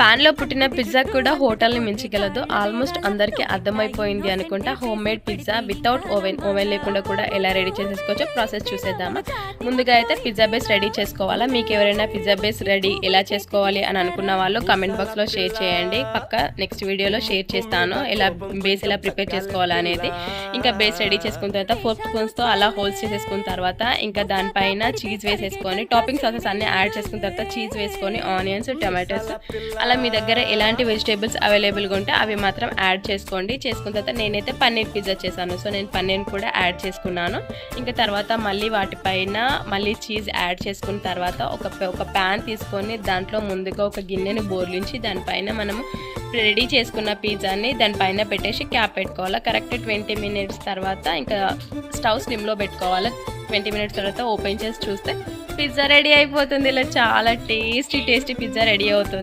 పాన్లో పుట్టిన పిజ్జా కూడా హోటల్ని మించగలదు ఆల్మోస్ట్ అందరికీ అర్థమైపోయింది అనుకుంటా. Home made pizza without oven. Oven లేకుండా కూడా ఎలా రెడీ చేసేసుకోవచ్చో ప్రాసెస్ చూసేద్దామా. ముందుగా అయితే పిజ్జా బేస్ రెడీ చేసుకోవాలా? మీకు ఎవరైనా పిజ్జా బేస్ రెడీ ఎలా చేసుకోవాలి అని అనుకున్న వాళ్ళు కమెంట్ బాక్స్లో షేర్ చేయండి. పక్క నెక్స్ట్ వీడియోలో షేర్ చేస్తాను. ఎలా బేస్ ఎలా ప్రిపేర్ చేసుకోవాలా అనేది. ఇంకా బేస్ రెడీ చేసుకున్న తర్వాత ఫోర్ స్పూన్స్తో అలా హోల్స్ చేసేసుకున్న తర్వాత ఇంకా దానిపైన చీజ్ వేసేసుకొని టాపింగ్ సాసెస్ అన్ని యాడ్ చేసుకున్న తర్వాత చీజ్ వేసుకొని ఆనియన్స్ టమాటోస్ అలా మీ దగ్గర ఎలాంటి వెజిటేబుల్స్ అవైలబుల్గా ఉంటే అవి మాత్రం యాడ్ చేసుకోండి. చేసుకున్న తర్వాత నేనైతే పన్నీర్ పిజ్జా చేశాను. సో నేను పన్నీర్ కూడా యాడ్ చేసుకున్నాను. ఇంకా తర్వాత మళ్ళీ వాటిపైన మళ్ళీ చీజ్ యాడ్ చేసుకున్న తర్వాత ఒక ఒక ప్యాన్ తీసుకొని దాంట్లో ముందుగా ఒక గిన్నెని బోర్లించి దానిపైన మనము రెడీ చేసుకున్న పిజ్జాని దానిపైన పెట్టేసి క్యాప్ పెట్టుకోవాలి. కరెక్ట్ ట్వంటీ మినిట్స్ తర్వాత ఇంకా స్టవ్ స్లిమ్లో పెట్టుకోవాలి. ట్వంటీ మినిట్స్ తర్వాత ఓపెన్ చేసి చూస్తే పిజ్జా రెడీ అయిపోతుంది. ఇలా చాలా టేస్టీ టేస్టీ పిజ్జా రెడీ అవుతుంది.